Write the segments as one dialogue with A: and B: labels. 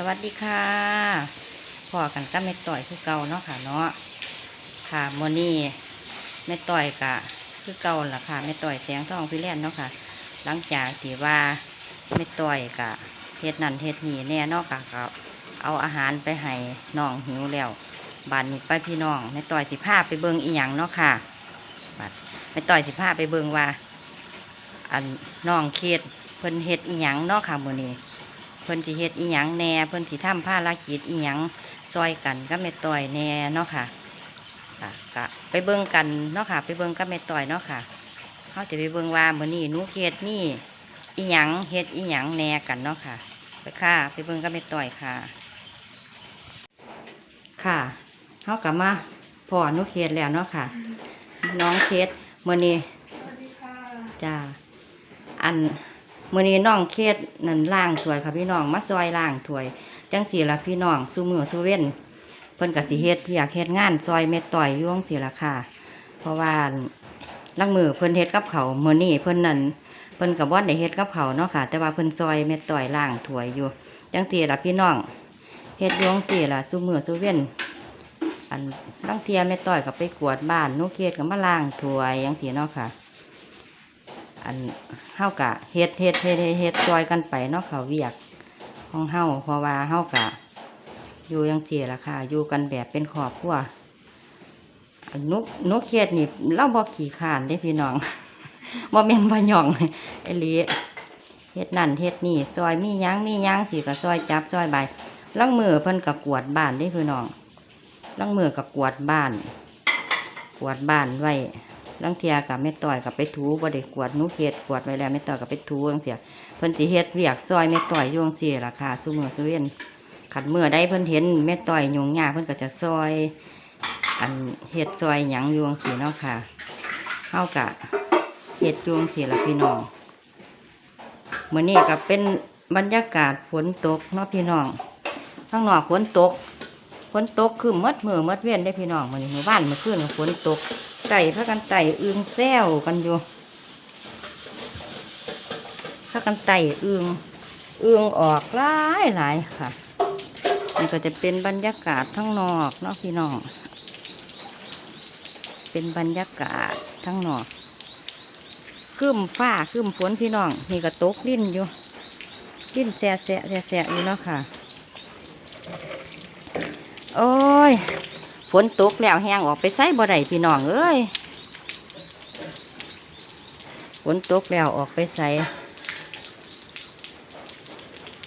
A: สวัสดีค่ะพอกันก็แม่ต่อยคือเก่าเนาะค่ะเนาะค่ะโมนี่แม่ต่อยกะคือเก่าล่ะค่ะแม่ต่อยแสงทองพี่แล่นเนาะค่ะ หลังจากที่ว่าแม่ต่อยกะเฮ็ดนั่นเฮ็ดนี่แน่เนาะค่ะก็เอาอาหารไปให้น้องหิวแล้วบานนี้ไปพี่น้องแม่ต่อยสิพาไปเบิ่งอีหยังเนาะค่ะบัดแม่ต่อยสิพาไปเบิ่งว่า อันน้องเคดเพิ่นเฮ็ดอีหยังเนาะค่ะมื้อนี้ พิ่นสิเฮ็ดอีหยังแหน่เพิ่นสิทำภารกิจอีหยังซอยกันกับแม่ต่อยแหน่เนาะค่ะค่ะก็ไปเบิ่งกันเนาะค่ะ ไปเบิ่งกับแม่ต่อยเนาะค่ะเฮาจะไปเบิ่งว่ามื้อนี้หนูเฮ็ดนี่อีหยังเฮ็ดอีหยังแหน่กันเนาะค่ะ ไปค่ะ ไปเบิ่งกับแม่ต่อยค่ะ ค่ะเฮากลับมาพ่อหนูเฮ็ดแล้วเนาะค่ะ น้องเฮ็ดมื้อนี้
B: สวัสดีค่ะ
A: จ้าอัน มื้อนี้น้องเคสนั่นล่างถวยค่ะพี่น้องมาซอยล่างถวย จังสีละพี่น้องสู้มือสู้เว้นเพิ่นก็สิเฮ็ดอยากเฮ็ดงานซอยเม็ดต่อยอยู่จังซี่ล่ะค่ะ เพราะว่าลังมือเพิ่นเฮ็ดกับเขาวมื้อนี้เพิ่นนั่นเพิ่นก็บ่ได้เฮ็ดกับเขาเนาะค่ะ แต่ว่าเพิ่นซอยเม็ดต่อยล่างถวยอยู่ จังซี่ล่ะพี่น้องเฮ็ดอยู่จังซี่ล่ะสู้มือสู้เว้นอันลังเทียแม่ต่อยก็ไปกวดบ้านหนูเคสก็มาล้างถวยจังซี่เนาะค่ะ อันเฮากะเฮ็ดเฮ็ดเฮ็ดเฮ็ดเฮ็ดซอยกันไปเนาะเขาเวียกของเฮาเพราะว่าเฮากะ อยู่ยังเจีล่ะค่ะ อยู่กันแบบเป็นครอบครัวนนุกนุกเฮ็ดนี่เราบ่ขี้ขานเด้พี่น้องบ่แม่นบ่หย่องไอ้ลีเฮ็ดนั่นเฮ็ดนี่ซอยมียังมียังสิก็ซอยจับซอยใบลังมือเพิ่นก็กวดบ้านเด้พี่น้องลังมือก็กวดบ้าน กวดบ้านไว้ ลังเทียกับแม่ต่อยกับไปถูบ่ได้กวดนูเฮ็ดกวดไว้แล้วแม่ต่อยกับไปถูจังซี่เพิ่นสิเฮ็ดเวียกซอยแม่ต่อยยู่จังซี่ล่ะค่ะซุมื้อซุเว้นขัดมื้อใดเพิ่นเห็นแม่ต่อยยุ่งยาเพิ่นก็จะซอย อันเฮ็ดซอยหยังยู่จังซี่เนาะค่ะเฮากะเฮ็ดยู่จังซี่ล่ะพี่น้องเมื้อนี้ก็เป็นบรรยากาศฝนตกเนาะพี่น้องข้างนอกฝนตกฝนตกคือหมดมือหมดเว้นได้พี่น้องมื้อนี้มื้อวานเมื่อคืนก็ฝนตก ไก่พากันไต่อึงแซวกันอยู่พากันไต่อึงอึงออกหลายหลายค่ะนี่ก็จะเป็นบรรยากาศทั้งนอกเนาะพี่น้องเป็นบรรยากาศทั้งนอกครึ้มฟ้าครึ้มฝนพี่น้องนี่ก็ตกลิ้นอยู่ลิ้นแสะแสะแสะแสะอยู่เนาะค่ะ โอ้ย ฝนตกแล้วแห้งออกไปใส่บ่ได้พี่น้องเอ้ยฝนตกแล้วออกไปใส่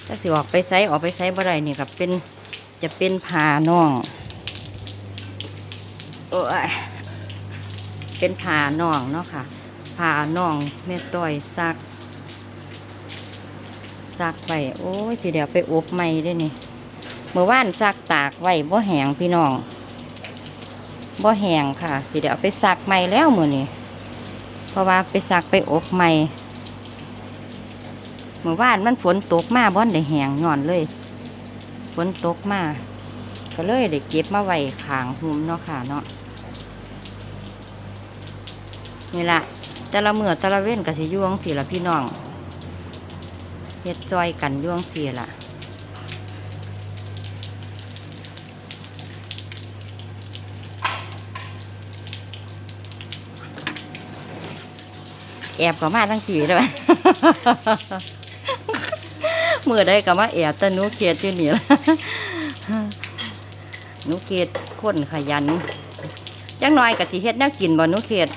A: ถ้าสิออกไปใส่ออกไปใส่บ่ได้นี่กับเป็นจะเป็นผ่าน่องโอ้ยเป็นผ่าน่องเนาะค่ะผ่าน่องแม่ต้อยซักซักไปโอ้ยสิเดี๋ยวไปอบใหม่ได้นี่เมื่อวานซักตากไว้บ่แห้งพี่น้อง บ่แห้งค่ะ สิเดี๋ยวเอาไปซักใหม่แล้วมือนี้เพราะว่าไปซักไปอบใหม่เมื่อวานมันฝนตกมาบ่อนได้แห้งย่อนเลย ฝนตกมาก็เลยได้เก็บมาไว้ขางหุมเนาะค่ะเนาะนี่ละแต่ละเมื่อแต่ละเว้นกับสิยวงสิละพี่น้องเฮ็ดซอยกันยวงสิละ แอบก็มาทั้งทีเลยมือได้ก็มาแอบแต่หนูเกียดอยู่นี่ละนูเกียดคนขยันจังน้อยกะสิเฮ็ดแนวกินบ่นูเกียด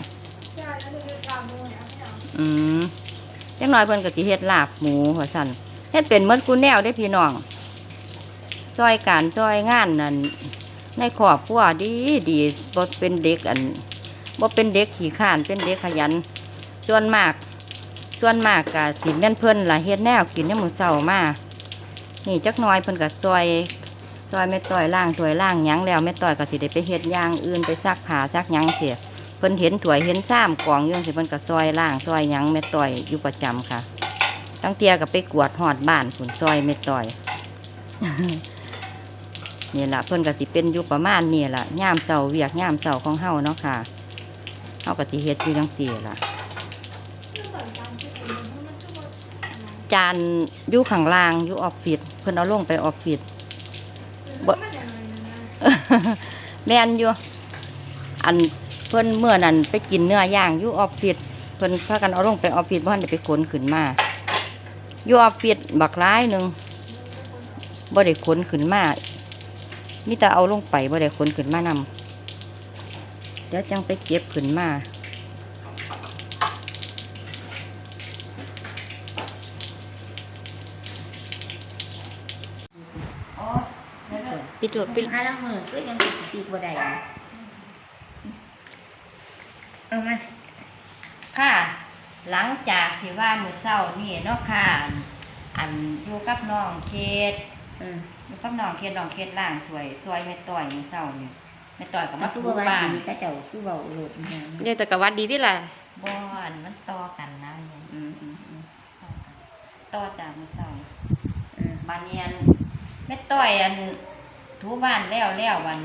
B: ใช่แล้วดูตามมือเนี่ยไม่เอา
A: อืมจังน้อยเพิ่นกะสิเฮ็ดลาบหมูว่าซั่นเฮ็ดเป็นหมดกูแนวได้พี่น้องซอยการซอยงานนั่นในครอบครัวดีดีบ่เป็นเด็กอันบ่เป็นเด็กขี้ข้านเป็นเด็กขยัน ส่วนมาก ส่วนมากกะสิแม่นเพิ่นละเฮ็ดแนวกินในมื้อเช้ามานี่จักน้อยเพิ่นก็ซอยซอยแม่ต้อยล่างถวยล่างยังแล้วแม่ต้อยก็สิได้ไปเฮ็ดย่างอื่นไปซักผ้าซักยังเสียเพิ่นเห็นถวยเห็นซ้ำกองย่งซี่เพิ่นก็ซอยล่างซอยยังแม่ต้อยอยู่ประจำค่ะตั้งเตียก็ไปกวดฮอดบ้านผุนซอยแม่ต้อยนี่ล่ะเพิ่นก็สิเป็นอยู่ประมาณนี่ล่ะย่ามเสาเวียกย่ามเสาของเฮาเนาะค่ะเฮาก็สิเฮ็ดอยู่จังซี่ล่ะ
B: ชื่อเหมือนกันชื่อเหมือนมันชื่อว่าอะไร
A: จานอยู่ข้างล่างอยู่ออฟฟิศเพิ่นเอาลงไปออฟฟิศ
B: บ่
A: แม่นอยู่อันเพิ่นเมื่อนั้นไปกินเนื้อย่างอยู่ออฟฟิศเพิ่นพากันเอาลงไปออฟฟิศบ่ทันได้ไปขนขึ้นมาอยู่ออฟฟิศบักหลายหนึ่งบ่ได้ขนขึ้นมามีแต่เอาลงไปบ่ได้ขนขึ้นมานำเดี๋ยวจังไปเก็บขึ้นมา
C: ปิดโดดปิดห้าลังมือก็ยังปิดปีกบ่ได้อยู่เอามา
A: ค่ะ หลังจากที่ว่ามื้อเช้านี่เนาะค่ะ อันอยู่กับน้องเคส
C: อืม
A: อยู่กับน้องเคสน้องเคสล้างถ้วยซอยแม่ต้อยมื้อเช้านี่แม่ต้อยก็
C: มา
A: มา
C: คื
A: ถู
C: อว่า
A: บ้าน
C: ดีก็เจ้าคือเว้าโลดนะ
D: เดี๋ยวแต่กับวัดดีที่ล่ะ
A: บ่อันมันต่อกันนะเนี่ย
C: อืมอืมอืม
A: ต่อกันต่อจากมื้อเช้า
C: อืม
A: บานเนียนแม่ต้อยอัน ถูบ้านแล้วแล้ววัน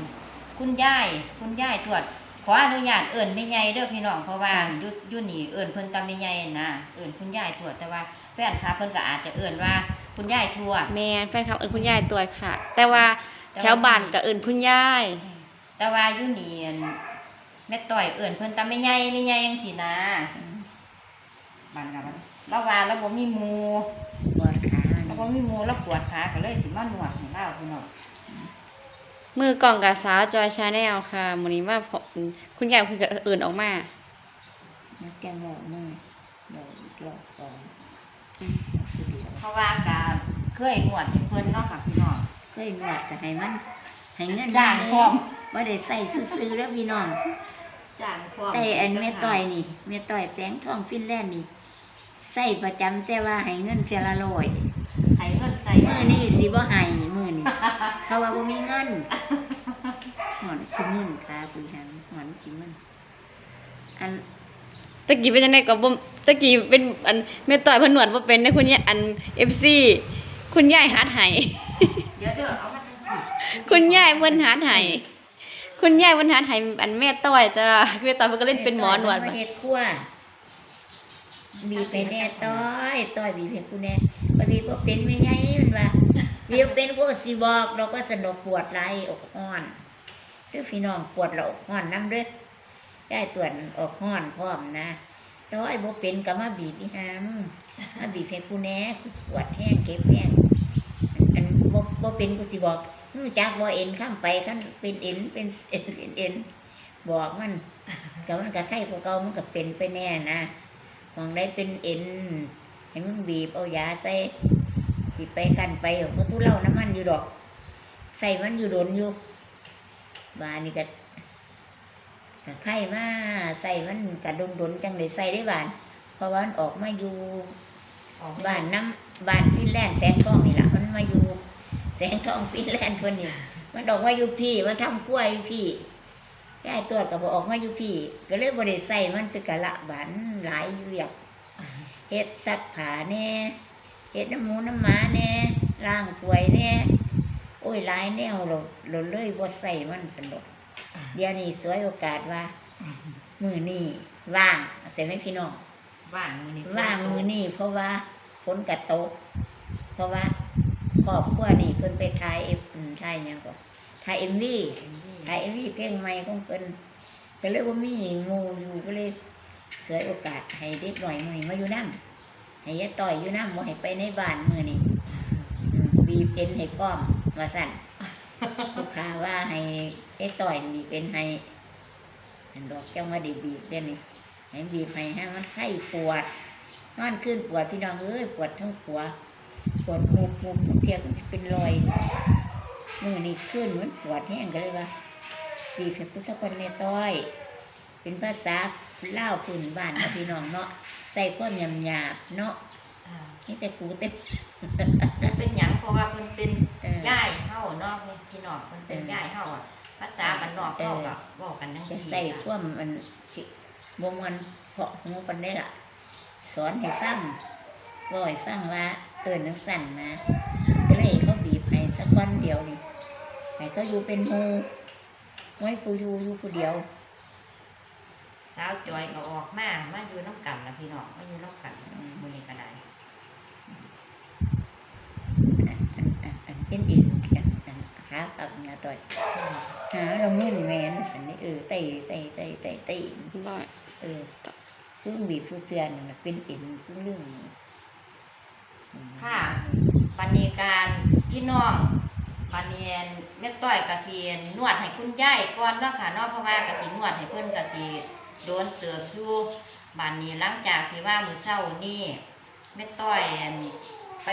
A: คุณยายคุณยายตรวจขออนุญาตเอิ่นไม่ใหญ่เด้อพี่น้องเพราะว่าอยุยุนี่เอิ่นเพิ่นตามไม่ใหญ่นะเอิ่นคุณยายตรวจแต่ว่าแฟนคลับเพิ่นก็อาจจะเอิ่นว่าคุณยายทวด
D: แม่แฟนคลับเอิญคุณยายตัวจค่ะ แต่ว่าแถวบ้านกับเอิญคุณยาย
A: แต่ว่าอยุนี่อันแม่ต้อยเอิ่นเพิ่นตามไม่ใหญ่ไม่ใหญ่จังซี่นะ
C: อืม
A: บ้านกับมันเราว่าเราบ่มีหมู่
C: ปวดขา
A: เราบ่มีหมู่เราปวดขาก็เลยสิมานวดให้เราพี่น้อง
D: มือกล่องกับสาวจอยชาแนลค่ะมื้อนี้ว่าพอคุณยายคือกับเอิญออกมา
C: นักแกงบอกมือเดี๋ยวอีกรอบสองคือเดียว
A: เพราะว่าก็เคยนวดให้เพิ่นเนาะค่ะพี่น้อง
C: เคยนวดก็ให้มันให้เงิน
A: จ้างพร้อม
C: บ่ได้ใส่ซื้อๆแล้วพี่น้อง
A: จ้างพร้อม
C: แต่อันแม่ต้อยนี่แม่ต้อยแสงทองฟินแลนด์นี่ใส่ประจำแต่ว่าให้เงินเสียละร้อย
A: ให้เงินใส่
C: มือนี่สิบ่ให้มือนี่ เขาว่าบ่มีเงินหอนสิมึนค่ะคุยหันหอนสิมึนอัน
D: ตะกี้เป็นยังไงก็บ่ตะกี้เป็นอันแม่ต่อยเพิ่นหนวดบ่เป็นนะคุณยายอัน FC คุณยายหัดให้
A: เดี๋ยวเด้อเอามาจังซี่
D: คุณยายเพิ่นหัดให้คุณยายเพิ่นหัดให้อันแม่ต่อยจ้ะแม่ต่อยเพิ่นก็เล่นเป็นหมอหนวด
C: มา
D: บัด
C: เฮ็ดครัวบีบไปแน่ต้อย ต้อยบีบให้กูแน่บ่บีบบ่เป็นไม่ใหญ่มันว่า เบีบเป็นกูก็สิบอกเราก็สนุกปวดไหลอกอ่อนเด้อพี่น้องปวดแล้วอกอ่อนน้ำเด้อยายตรวจอกอ่อนพร้อมนะแต้อยบ่เป็นก็มาบีบอีหามมาบีบให้กูแน่กูปวดแห้งเก็บแห้งอันบ่บ่เป็นกูสิบอกรู้จักบ่เอ็นข้ามไปคันเป็นเอ็นเป็นเอ็นเป็นเอ็นบอกมันก็มันก็ไข้กว่าเก่ามันก็เป็นไปแน่นะมองได้เป็นเอ็นให้มึงบีบเอายาใส่ บีบไปกันไปเพราะทุเล่าน้ำมันอยู่ดอก ใส่มันอยู่โดนอยู่บานนี่ก็ก็ไข้มาใส่มันก็โดนโดนๆจังเลยใส่ได้บาน เพราะว่ามันออกมาอยู่
A: ออก
C: บ้านน้ำบ้านฟินแลนด์แสงทองนี่แหละมันมาอยู่ แสงทองฟินแลนด์คนนี้มันออกมาอยู่พี่มันทำกล้วยอยู่พี่ยายตรวจก็บออกมาอยู่พี่ ก็เลยบริใส่มันเป็นกะละบันหลายอยู่อยากเฮ็ดสัตว์ผาแน่ เฮ็ดน้ำหมูน้ำหมาแน่ล้างถ้วยแน่โอ้ยหลายแนวเราเราเลยบ่ใส่มันสนุกเดี๋ยวนี้สวยโอกาสว่า มือนี่ว่างใส่ไหมพี่น้อง
A: ว่างมื้อนี้
C: ว่างมือนี่เพราะว่าฝนกระตก เพราะว่าครอบครัวนี่เพิ่นไปถ่ายเอฟถ่ายหยังก็ถ่ายเอ็มวีถ่ายเอ็มวีเพลงใหม่ของเพิ่นก็เลยว่ามีหมูอยู่ก็เลยเสียโอกาสให้เด็กหน่อยมือนี้มาอยู่น้ำ ให้ยายต่อยอยู่น้ำบ่ให้ไปในบ้านมือนี้บีเป็นให้พร้อมว่าสั่นลูกค้าว่าให้ยายต่อยนี่เป็นให้อันดอกจังว่าดีบีบเด้อนี่ให้บีบให้ให้มันไข้ปวดนอนขึ้นปวดพี่น้องเอ้ยปวดทั้งหัวปวดมุกมุกเทียบจะเป็นรอยมือนี่ขึ้นเหมันปวดแห้งก็เลยว่าปีเพชรพุทธคนเนต้อย เป็นภาษา เล่าวพื้นบ้านเนาะพี่น้องเนาะใส่ความยำหยาบๆเนาะ
A: อ่า
C: นี่แต่กูเต็ม
A: มันเป็นหยังเพราะว่าเพิ่นเป็น
C: เออ
A: ย่ายเฮาเนาะพี่น้องเพิ่นเป็นย่ายเฮาอะภาษาบ้านนอกเฮาก็เว้ากันจัง
C: จะ
A: ซี่
C: ใส่ความมันที่บ่มวนเพาะหูกันได้ล่ะ สอนให้ฟังบ่อยฟังว่าเอินนังสั่นนะก็เลยเขาบีบให้สักวันเดียวนี่ให้เขาอยู่เป็นหมูไว้ผู้อยู่อยู่ผู้เดียว
A: สาวจอยก็ออกมามาอยู่น้ำกันล่ะพี่น้องมาอยู่น้ำกันมื้อนี้ก็ได้
C: อันอันอันเป็นเอ็นกันอันขาปักเนี่ยต่อยหาเรามื่นแมนสันนี่เออไตไตไตไตไต
D: บ่
C: เออซึ่งบีบสุเตือนน่ะเป็นเอ็นซึ่งเรื่องอืม
A: ค่ะปันนีการพี่น้องปันเนียนแม่ต้อยกะทีนวดให้คุณยายก่อนเนาะค่ะเนาะเพราะว่ากะทีนวดให้เพิ่นกะที โดนเติบอยู่บานนี้หลังจากที่ว่ามือเช้านี่แม่ต้อยอั่นไป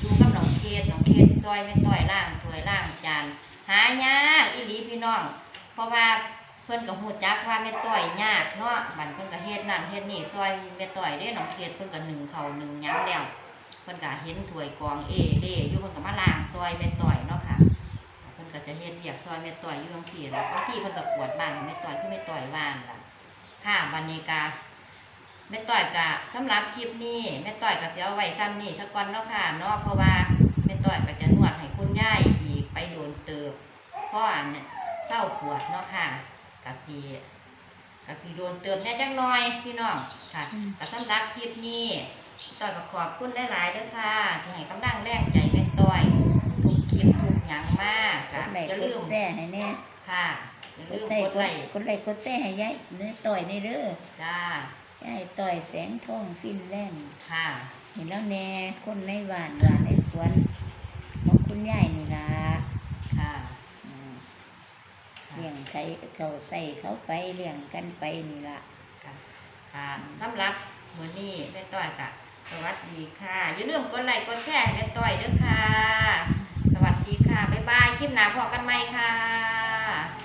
A: อยู่กับน้องเคสน้องเคสซอยแม่ต้อยล้างถวยล้างจานหายากอีหลีพี่น้อง เพราะว่าเพิ่อนก็ฮู้จักว่าแม่ต้อยยากเนาะบัดเพิ่อนก็เฮ็ดนั่นเฮ็ดนี่ซอยแม่ต้อยเด้น้องเคสเพิ่อนก็นึ่งเข้าวนึ่งยังแล้วเพิ่อนก็เห็นถวยกองเอเล่อยู่เพิ่นก็มาล้างซอยแม่ต่อยเนาะค่ะเพิ่อนก็จะเฮ็ดเรียกซอยแม่ต่อยอยู่จังซี่ล่ะบางทีเพิ่นก็กวดบ้านให้แม่ต่อยคือแม่ต่อยว่านล่ะ ค่ะบัดนี้ก็แม่ต่อยก็สำหรับคลิปนี้แม่ต่อยก็สิเอาไว้ซ้ำนี้สักก่อนเนาะค่ะเนาะเพราะว่าแม่ต่อยก็จะนวดให้คุณยายอีกไปโดนเติบเพราะอันเนี่ยเศร้าปวดเนาะค่ะก็สิก็สิโดนเติบแหน่จักหน่อยพี่น้องค่ะก็สำหรับคลิปนี้ต่อยก็ขอบคุณหลายๆเด้วยค่ะที่ให้กำลังแรงใจแม่ต้อยทุกคลิปทุกอย่างมาก
C: ก
A: ก็
C: ดไลค์
A: อย่ากลื
C: ด
A: ม
C: แชร์ให้แน่
A: ค่ะ อย่ากลื
C: ด
A: ม
C: ใส่
A: ก
C: ก
A: ด
C: ด
A: ไลค์
C: กดไลค์กดแชร์ให้ยายเนื้อต่อยในเด้อ
A: จ้า ยา
C: ยต่อยแสงทองฟินแลนด์
A: ค่ะ
C: เห็นแล้วแน่คนในบ้านบ้านในสวนของคุณยายนี่ล่ะ
A: ค่ะ
C: อืมเลี้ยงใครเขาใส่เขาไปเลี้ยงกันไปนี่ล่ะ
A: ค่ะค่ะสำหรับมื้อนี้แม่ต้อยก็สวัสดีค่ะ อย่าลืมกดไลค์กดแชร์ให้แม่ต้อยเด้วยค่ะ สวัสดีค่ะ บ๊ายบาย คลิปหน้าพอกันใหม่ค่ะ